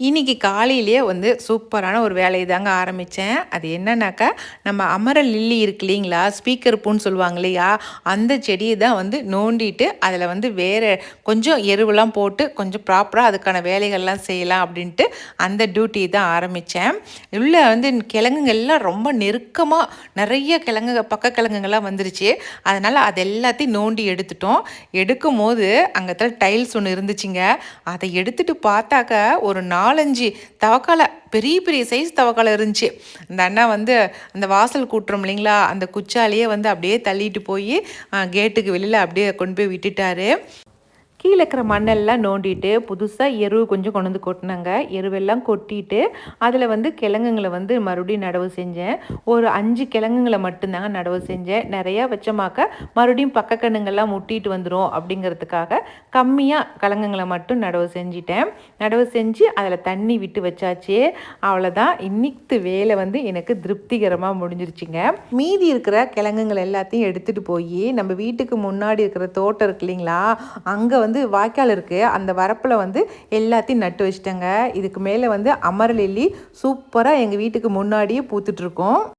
இன்னைக்கு காலையிலேயே வந்து சூப்பரான ஒரு வேலையை தாங்க ஆரம்பித்தேன் அது என்னன்னாக்கா நம்ம அமர லில்லி இருக்கு இல்லைங்களா? ஸ்பீக்கர் பூன்னு சொல்லுவாங்க இல்லையா? அந்த செடியை தான் வந்து நோண்டிட்டு அதில் வந்து வேறு கொஞ்சம் எருவெல்லாம் போட்டு கொஞ்சம் ப்ராப்பராக அதுக்கான வேலைகள்லாம் செய்யலாம் அப்படின்ட்டு அந்த டியூட்டி தான் ஆரம்பித்தேன் உள்ளே வந்து கிழங்குங்கள்லாம் ரொம்ப நெருக்கமாக நிறைய கிழங்கு பக்க கிழங்குங்கள்லாம் வந்துருச்சு. அதனால் அது எல்லாத்தையும் நோண்டி எடுத்துட்டோம். எடுக்கும் போது அங்கே டைல்ஸ் ஒன்று இருந்துச்சுங்க. அதை எடுத்துகிட்டு பார்த்தாக்க ஒரு நாலஞ்சு தவக்காலை பெரிய பெரிய சைஸ் தவக்கால இருந்துச்சு. அந்த அண்ணா வந்து அந்த வாசல் கூட்டுறோம் இல்லைங்களா? அந்த குச்சாலேயே வந்து அப்படியே தள்ளிட்டு போய் கேட்டுக்கு வெளியில் அப்படியே கொண்டு போய் விட்டுட்டாரு. கீழே இருக்கிற மண்ணெல்லாம் நோண்டிட்டு புதுசாக எருவு கொஞ்சம் கொண்டு வந்து கொட்டினாங்க. எருவெல்லாம் கொட்டிட்டு அதில் வந்து கிழங்குங்களை வந்து மறுபடியும் நடவு செஞ்சேன். ஒரு அஞ்சு கிழங்குங்களை மட்டும்தாங்க நடவு செஞ்சேன். நிறையா வச்சமாக்க மறுபடியும் பக்க கண்ணுங்கள்லாம் முட்டிட்டு வந்துடும் அப்படிங்கிறதுக்காக கம்மியாக கிழங்குங்களை மட்டும் நடவு செஞ்சிட்டேன். நடவு செஞ்சு அதில் தண்ணி விட்டு வச்சாச்சு. அவ்வளோதான் இன்னிக்கு வேலை வந்து எனக்கு திருப்திகரமாக முடிஞ்சிருச்சுங்க. மீதி இருக்கிற கிழங்குங்கள் எல்லாத்தையும் எடுத்துகிட்டு போய் நம்ம வீட்டுக்கு முன்னாடி இருக்கிற தோட்டம் இருக்கு இல்லைங்களா? அங்கே வந்து வந்து வாய்க்கால் இருக்குது அந்த வரப்பில் வந்து எல்லாத்தையும் நட்டு வச்சிட்டேங்க. இதுக்கு மேலே வந்து அமரலில்லி சூப்பராக எங்கள் வீட்டுக்கு முன்னாடியே பூத்துட்ருக்கோம்